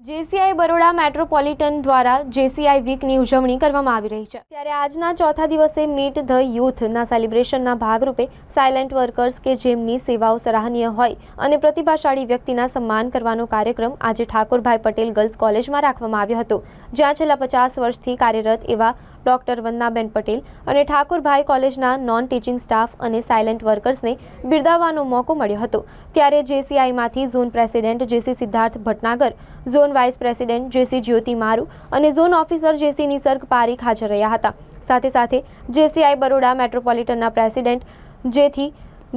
JCI Baroda metropolitan દ્વારા JCI વીકની ઉજવણી કરવામાં આવી રહી છે. ત્યારે આજના ચોથા દિવસે મીટ ધ યુથના સેલિબ્રેશનના ભાગરૂપે સાયલન્ટ વર્કર્સ કે જેમની સેવાઓ સરાહનીય હોય અને પ્રતિભાશાળી વ્યક્તિના સન્માન કરવાનો કાર્યક્રમ આજે ઠાકોરભાઈ પટેલ ગર્લ્સ કોલેજમાં રાખવામાં આવ્યો હતો. જ્યાં છેલ્લા પચાસ વર્ષથી કાર્યરત એવા ડોક્ટર વંદનાબેન પટેલ અને ઠાકોરભાઈ કોલેજના નોન ટીચિંગ સ્ટાફ અને સાયલેન્ટ વર્કર્સને બિરદાવવાનો મોકો મળ્યો હતો. ત્યારે જેસીઆઈમાંથી zone president JC Siddharth Bhatnagar, zone vice president JC Jyoti Maru અને ઝોન ઓફિસર જેસી નિસર્ગ પારીખ હાજર રહ્યા હતા. સાથે સાથે JCI Baroda મેટ્રોપોલિટનના president JC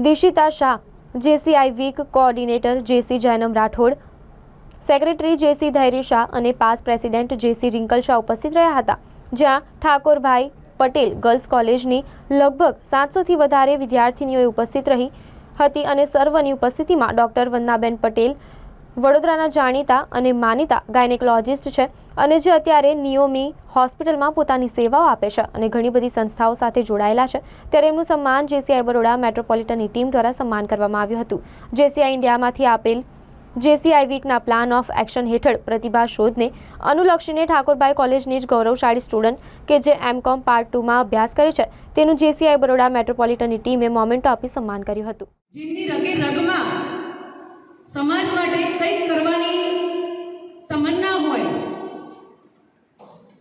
Dishita Shah, JCI week coordinator JC Jainam Rathod, secretary JC Dhairya Shah અને past president JC Rinkal Shah ઉપસ્થિત રહ્યા હતા. જ્યાં ઠાકોરભાઈ પટેલ ગર્લ્સ કોલેજની લગભગ સાતસોથી વધારે વિદ્યાર્થીનીઓએ ઉપસ્થિત રહી હતી અને સર્વની ઉપસ્થિતિમાં ડૉક્ટર વંદનાબેન પટેલ, વડોદરાના જાણીતા અને માનીતા ગાયનેકોલોજિસ્ટ છે અને જે અત્યારે નિયોમી હોસ્પિટલમાં પોતાની સેવાઓ આપે છે અને ઘણી બધી સંસ્થાઓ સાથે જોડાયેલા છે. ત્યારે એમનું સન્માન જેસીઆઈ બરોડા મેટ્રોપોલિટનની ટીમ દ્વારા સન્માન કરવામાં આવ્યું હતું. જેસીઆઈ ઇન્ડિયામાંથી આપેલ જેસીઆઈ વીકના પ્લાન ઓફ એક્શન હેઠળ પ્રતિભા શોધને અનુલક્ષીને ઠાકોરભાઈ કોલેજની જ ગૌરવશાળી સ્ટુડન્ટ કે જે એમકોમ પાર્ટ ટુમાં અભ્યાસ કરે છે, તેનું જેસીઆઈ બરોડા મેટ્રોપોલિટનની ટીમે મોમેન્ટો આપી સન્માન કર્યું હતું. જેમની રગે રગમાં સમાજ માટે કંઈક કરવાની તમન્ના હોય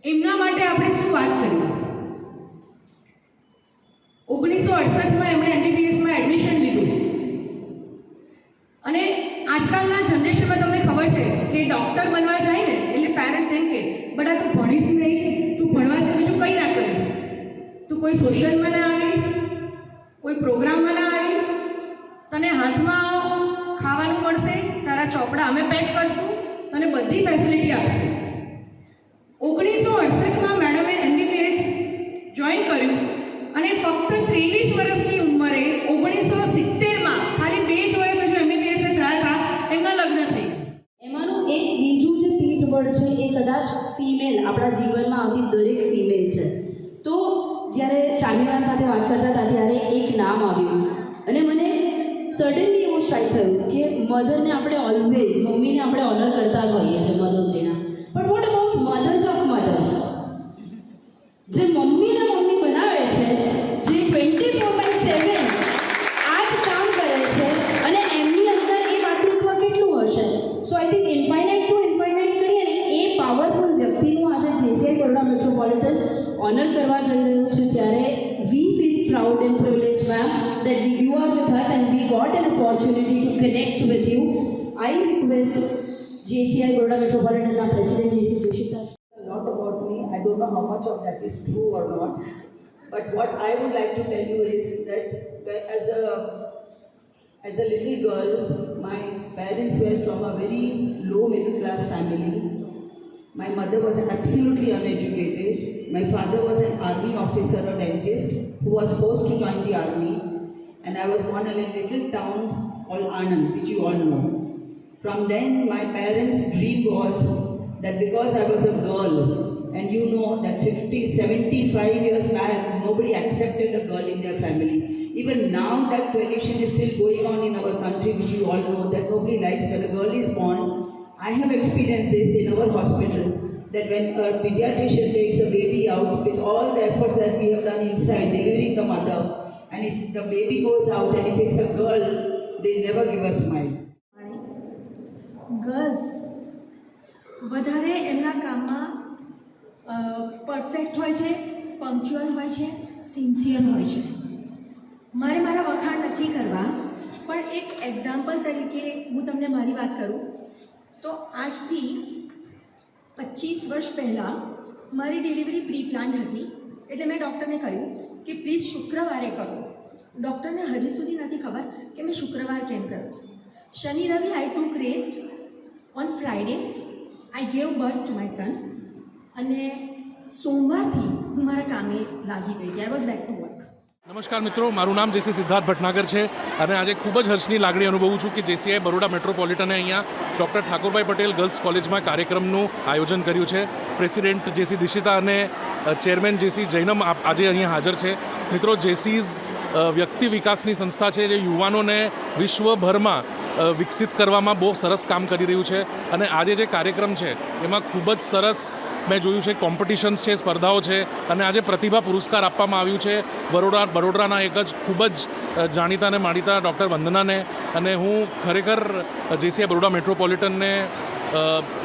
એમના માટે આપણે શું વાત કરીએ ઓગણીસો અડસઠમાં એમણે એમબીબીએસમાં એડમિશન લીધું અને આજકાલના જનરેશનમાં તમને ખબર છે કે ડૉક્ટર બનવા જાય ને, એટલે પેરેન્ટ્સ એમ કે બટા તું ભણીશ નહીં, તું ભણવા સિવાય બીજું કંઈ ના કરીશ. તું કોઈ સોશિયલમાં ના આવીશ, કોઈ પ્રોગ્રામમાં ના આવીશ. તને હાથમાં ખાવાનું મળશે, તારા ચોપડા અમે પેક કરશું, તને બધી ફેસિલિટી આપશું. ઓગણીસો અડસઠમાં મેડમે એમબીબીએસ જોઈન કર્યું અને ફક્ત ત્રેવીસ વર્ષની ઉંમરે સડનલી એવું સ્ટ્રાઇક થયું કે મધરને આપણે ઓલવેઝ મમ્મીને આપણે ઓનર કરતા જ હોઈએ છીએ મધર્સ ડેના પણ what about mothers of mothers જે મમ્મીને મમ્મી બનાવે છે, જે ટ્વેન્ટી ફોર બાય સેવન આ જ કામ કરે છે અને એમની અંદર એ માતૃત્વ કેટલું હશે? So I think infinite to infinite કહીએ ને, એ પાવરફુલ વ્યક્તિનું આજે જેસીઆઈ બરોડા મેટ્રોપોલિટન ઓનર કરવા જઈ રહ્યું છે ત્યારે we proud and privileged, ma'am, that you are with us and we got an opportunity to connect with you. I request JCI Baroda Metropolitan President JC Dushita. A lot about me. I don't know how much of that is true or not. But what I would like to tell you is that as a as a little girl, my parents were from a very low middle class. My mother was absolutely uneducated. My father was an army officer or dentist who was forced to join the army. And I was born in a little town called Anand, which you all know. From then, my parents' dream was that because I was a girl, and you know that 50, 75 years back, nobody accepted a girl in their family. Even now, that tradition is still going on in our country, which you all know, that nobody likes when a girl is born. I have experienced this in our hospital, that when a pediatrician takes a baby out, with all the efforts that we have done inside, delivering the mother, and if the baby goes out, and if it's a girl, they never give a smile. Girls વધારે એમના કામમાં perfect હોય છે punctual હોય છે sincere હોય છે મારે મારા વખાણ નથી કરવા પણ એક એક્ઝામ્પલ તરીકે હું તમને મારી વાત કરું તો આજથી પચીસ વર્ષ પહેલાં મારી ડિલિવરી પ્રી પ્લાન્ટ હતી. એટલે મેં ડૉક્ટરને કહ્યું કે પ્લીઝ શુક્રવારે કરો. ડૉક્ટરને હજી સુધી નથી ખબર કે મેં શુક્રવાર કેમ કર્યો શનિ, રવિ I took rest on Friday I gave birth to my son અને સોમવારથી હું મારા કામે લાગી ગઈ. હતી I was back to work નમસ્કાર મિત્રો, મારું નામ જેસી સિદ્ધાર્થ ભટનાગર છે અને આજે ખૂબ જ હર્ષની લાગણી અનુભવું છું કે જેસીઆઈ બરોડા મેટ્રોપોલિટને અહીંયા ડૉક્ટર ઠાકોરભાઈ પટેલ ગર્લ્સ કોલેજમાં કાર્યક્રમનું આયોજન કર્યું છે. પ્રેસિડેન્ટ જેસી દિશિતા અને ચેરમેન જેસી જૈનમ આજે અહીંયા હાજર છે. મિત્રો જેસીઝ વ્યક્તિ વિકાસની સંસ્થા છે જે યુવાનોને વિશ્વભરમાં વિકસિત કરવામાં બહુ સરસ કામ કરી રહ્યું છે અને આજે જે કાર્યક્રમ છે, એમાં ખૂબ જ સરસ મેં જોયું છે કોમ્પિટિશન્સ છે, સ્પર્ધાઓ છે અને આજે પ્રતિભા પુરસ્કાર આપવામાં આવ્યું છે. બરોડા બરોડાના એક જ ખૂબ જ જાણીતા અને માણીતા ડૉક્ટર વંદનાને અને હું ખરેખર જેસીઆઈ બરોડા મેટ્રોપોલિટનને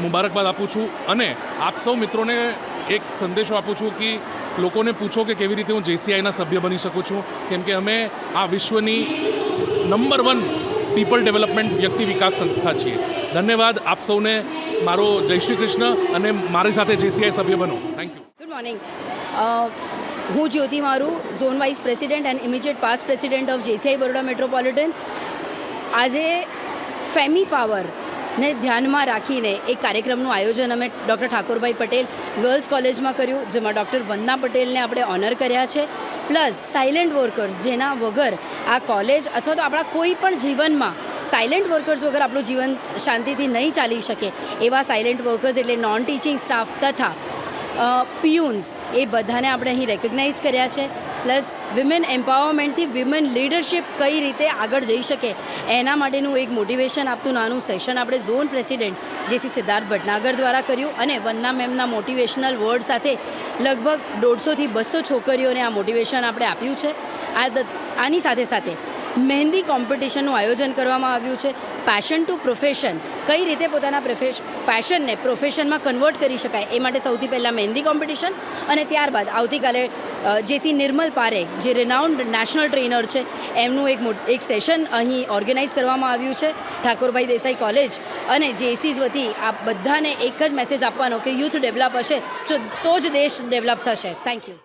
મુબારકબાદ આપું છું અને આપ સૌ મિત્રોને એક સંદેશો આપું છું કે લોકોને પૂછો કે કેવી રીતે હું જેસીઆઈના સભ્ય બની શકું છું. કેમ કે અમે આ વિશ્વની નંબર વન પીપલ ડેવલપમેન્ટ વ્યક્તિ વિકાસ સંસ્થા છીએ. ધન્યવાદ આપ સૌને. મારો જય શ્રી કૃષ્ણ અને મારી સાથે જેસીઆઈ સભ્ય બનો. થેન્ક યુ ગુડ મોર્નિંગ હું જ્યોતિ મારું zone vice president and immediate past president of JCI Baroda metropolitan આજે ફેમી પાવર ને ધ્યાનમાં રાખીને એક કાર્યક્રમનું આયોજન અમે ડૉક્ટર ઠાકોરભાઈ પટેલ ગર્લ્સ કોલેજમાં કર્યું, જેમાં ડૉક્ટર વંદના પટેલને આપણે ઓનર કર્યા છે. પ્લસ સાયલેન્ટ વર્કર્સ જેના વગર આ કોલેજ અથવા તો આપણા કોઈ પણ જીવનમાં સાયલેન્ટ વર્કર્સ વગર આપણું જીવન શાંતિથી નહીં ચાલી શકે, એવા સાયલેન્ટ વર્કર્સ એટલે નોન ટીચિંગ સ્ટાફ તથા પિયુન્સ, એ બધાને આપણે અહીં રેકગ્નાઇઝ કર્યા છે. પ્લસ વિમેન એમ્પાવરમેન્ટથી વિમેન લીડરશિપ કઈ રીતે આગળ જઈ શકે, એના માટેનું એક મોટિવેશન આપતું નાનું સેશન આપણે ઝોન પ્રેસિડેન્ટ શ્રી સિદ્ધાર્થ ભટનાગર દ્વારા કર્યું અને વંદના મેમના મોટિવેશનલ વર્ડ સાથે લગભગ દોઢસોથી બસો છોકરીઓને આ મોટિવેશન આપણે આપ્યું છે. આ આની સાથે સાથે મહેંદી કોમ્પિટિશનનું આયોજન કરવામાં આવ્યું છે. પેશન ટુ પ્રોફેશન કઈ રીતે પોતાના પ્રોફેશ પેશનને પ્રોફેશનમાં કન્વર્ટ કરી શકાય? એ માટે સૌથી પહેલાં મહેંદી કોમ્પિટિશન અને ત્યારબાદ આવતીકાલે જેસી નિર્મલ પારેખ, જે રિનાઉન્ડ નેશનલ ટ્રેનર છે, એમનું એક એક સેશન અહીં ઓર્ગેનાઇઝ કરવામાં આવ્યું છે ઠાકોરભાઈ દેસાઈ કોલેજ અને જેસીઝ વતી આ બધાને એક જ મેસેજ આપવાનો કે યુથ ડેવલપ હશે. તો જ દેશ ડેવલપ થશે. Thank you